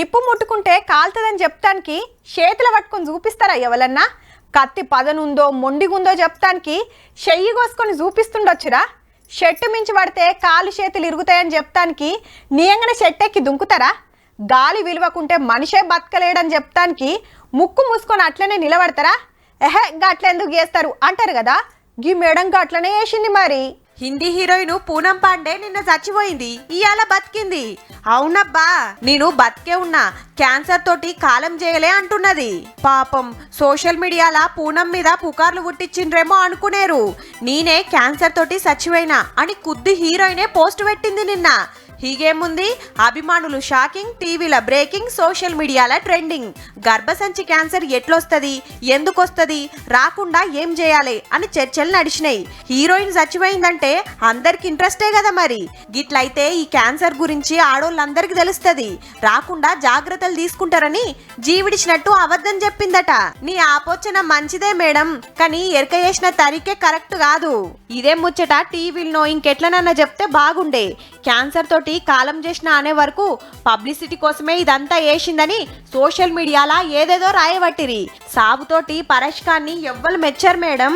నిప్పు ముట్టుకుంటే కాలుతుందని చెప్తానికి చేతులు పట్టుకొని చూపిస్తారా ఎవరన్నా? కత్తి పదనుందో మొండిగుందో చెప్తానికి చెయ్యి కోసుకొని చూపిస్తుండొచ్చురా? షెట్టు మించి పడితే కాలు చేతులు ఇరుగుతాయని చెప్తానికి నీయంగానే షెట్టెక్కి దుంకుతారా? గాలి విలువకుంటే మనిషే బతకలేడని చెప్తానికి ముక్కు మూసుకొని అట్లనే నిలబడతారా? ఎహే గట్లెందుకు చేస్తారు? అంటారు కదా గీ మేడం గట్లనే వేసింది మరి. హిందీ హీరోయిన్ పూనం పాండే నిన్న చచ్చిపోయింది. ఇవాళ బతికింది. అవునబ్బా నేను బతికే ఉన్నా క్యాన్సర్ తోటి కాలం చేయలే అంటున్నది. పాపం సోషల్ మీడియాలా పూనం మీద పుకార్లు పుట్టించిండ్రేమో అనుకునేరు. నేనే క్యాన్సర్ తోటి చచ్చిపోయినా అని కుద్ది హీరోయినే పోస్ట్ పెట్టింది నిన్న. హీగేముంది? అభిమానులు షాకింగ్ టీవీల బ్రేకింగ్ సోషల్ మీడియాల ట్రెండింగ్. గర్భసంచి క్యాన్సర్ ఎట్లొస్తుంది? ఎందుకొస్తుంది? రాకుండా ఏం చేయాలి? అని చర్చలు నడిచినాయి. హీరోయిన్ చచ్చిపోయిందంటే అందరికి ఇంట్రెస్టే కదా మరి. గిట్లయితే ఈ క్యాన్సర్ గురించి ఆడోళ్ళందరికీ తెలుస్తుంది. రాకుండా జాగ్రత్తలు తీసుకుంటారని జీవిడిచినట్టు అబద్ధం చెప్పిందట. నీ ఆపోచన మంచిదే మేడం కానీ ఎరక చేసిన తరికే కరెక్ట్ కాదు. ఇదే ముచ్చట టీవీలో ఇంకెట్లనన్నా చెప్తే బాగుండే. క్యాన్సర్ తోటి కాలం చేసిన అనే వరకు పబ్లిసిటీ కోసమే ఇదంతా వేసిందని సోషల్ మీడియాలా ఏదేదో రాయబట్టిరి. సాబుతోటి పరష్కాన్ని ఎవ్వరు మెచ్చారు మేడం.